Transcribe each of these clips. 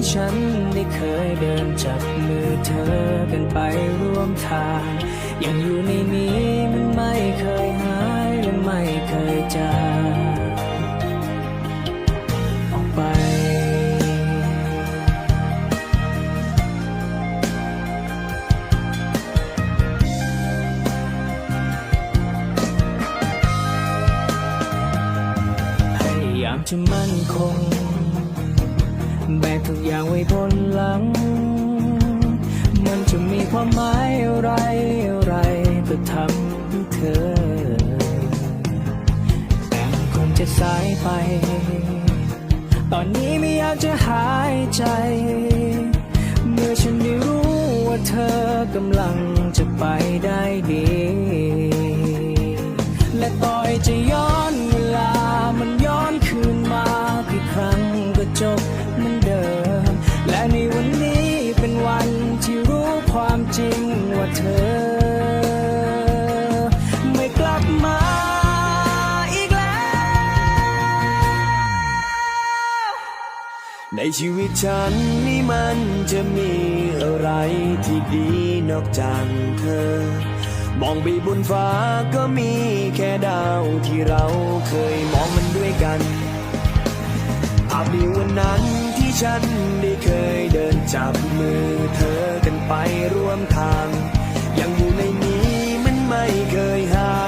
ที่ฉันได้เคยเดินจับมือเธอกันไปร่วมทาง ยังอยู่ในนี้มันไม่เคยหายและไม่เคยจาง สายไป ตอนนี้ไม่อยากจะหายใจ เมื่อฉันได้รู้ว่าเธอกำลังจะไปได้ ชีวิตฉันนี่มันจะมีอะไรที่ดีนอกจากเธอ มองไปบนฟ้าก็มีแค่ดาวที่เราเคยมองมันด้วยกันภาพในวันนั้นที่ฉันได้เคยเดินจับมือเธอกันไปร่วมทาง ยังอยู่ในนี้มันไม่เคยหาย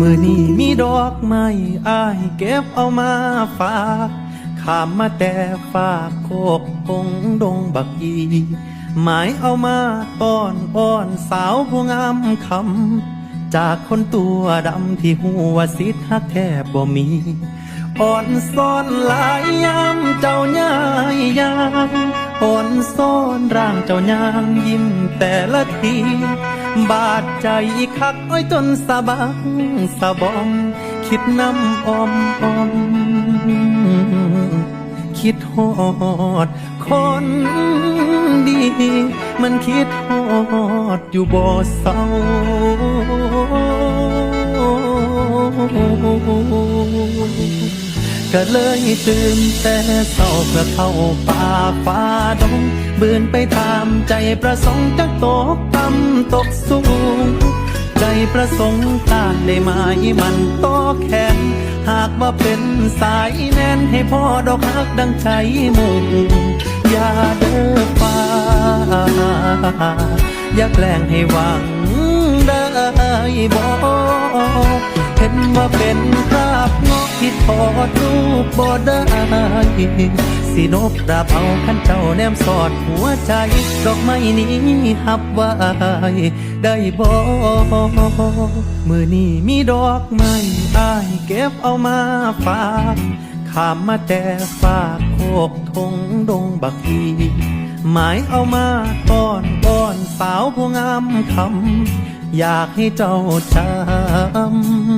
มื่อนี้มีดอกไม้อายเก็บเอามาฝากขามมาแต่ฝากโคกพงดงบักอีหมายเอามาต้อนอ้อนสาวผู้งามคำจากคนตัวดำที่หัวสิทธหักแทบบ่มีอ่อนซ่อนหลายยามเจ้าย่ายยางอ่อนซ่อนร่างเจ้ายางยิ้มแต่ละที บาดใจคักอ้อยจนสะบังสะบอมคิดน้ำอมอม คิดฮอด คนดี มันคิดฮอดอยู่บ่เศร้า ก็เลยตื่นแต่เศร้าเพื่อเข้าป่าฟ้าดงบืนไปตามใจประสงค์จักตกต่ำตกสูง ใจประสงค์กาได้ไหมมันโตแขนหากว่าเป็นสายแน่นให้พ่อดอกฮักดังใจมุ่งอย่าเด้อฟ้า อย่าแกล้งให้หวังได้บอกเห็นว่าเป็นภาพ ที่ถอดรูปบ่ได้สินบดาบเอาขันเจ้าแนมสอดหัวใจดอกไม้นี้หับไว้ได้บ่มือนี้มีดอกไม้อายเก็บเอามาฝากขามมาแต่ฝากโคกทงดงบักอีหมายเอามาต้อนอ้อนสาวผู้งามคำอยากให้เจ้าจำ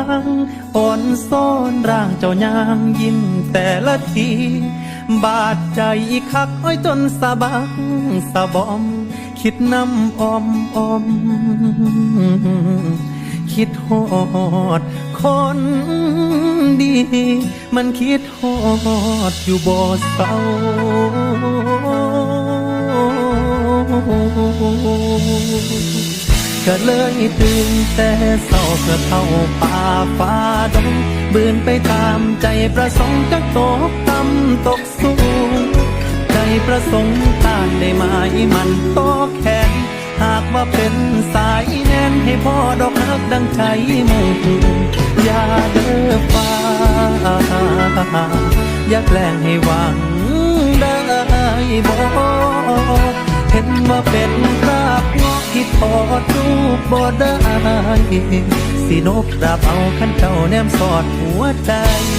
างอ่อนซ่อนร่างเจ้ายางยิ้มแต่ละที บาดใจคักอ้อยจนสะบักสะบอม คิดน้ำอมอม คิดฮอด คนดี มันคิดฮอดอยู่บ่เศร้า ก็เลยตื่นแต่เศร้าเพื่อเข้าป่าฟ้าดงบืนไปตามใจประสงค์จะตกต่ำตกสูง ใจประสงค์ต้านได้ไหมมันโตแขนหากว่าเป็นสายแน่นให้พ่อดอกฮักดังใจมุ่งอย่าเด้อฟ้าอย่าแกล้งให้หวังได้บอกเห็นว่าเป็น พอกที่ถอดรูปบ่ได้สินบดาบเอาขันเจ้าแนมสอดหัวใจ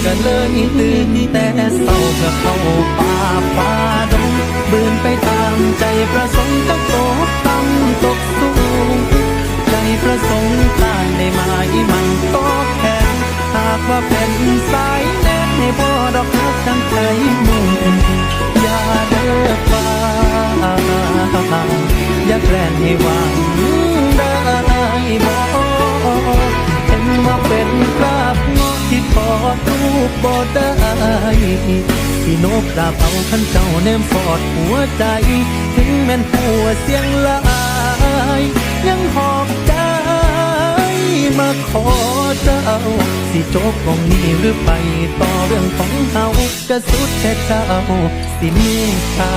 ก็เลยตื่นแต่เศร้าเพื่อเข้าป่าป่าดงบืนไปตามใจประสงค์จะตกต่ำตกสู อดรูปบ่ได้ที่นบดาบเอาขันเจ้าแนมสอดหัวใจ ถึงแม่นหัวเสียงลายยังหอบใจมาขอเจ้า สิจบตรงนี้หรือไปต่อเรื่องของเฮากระสุดแค่เจ้า สิเมตตา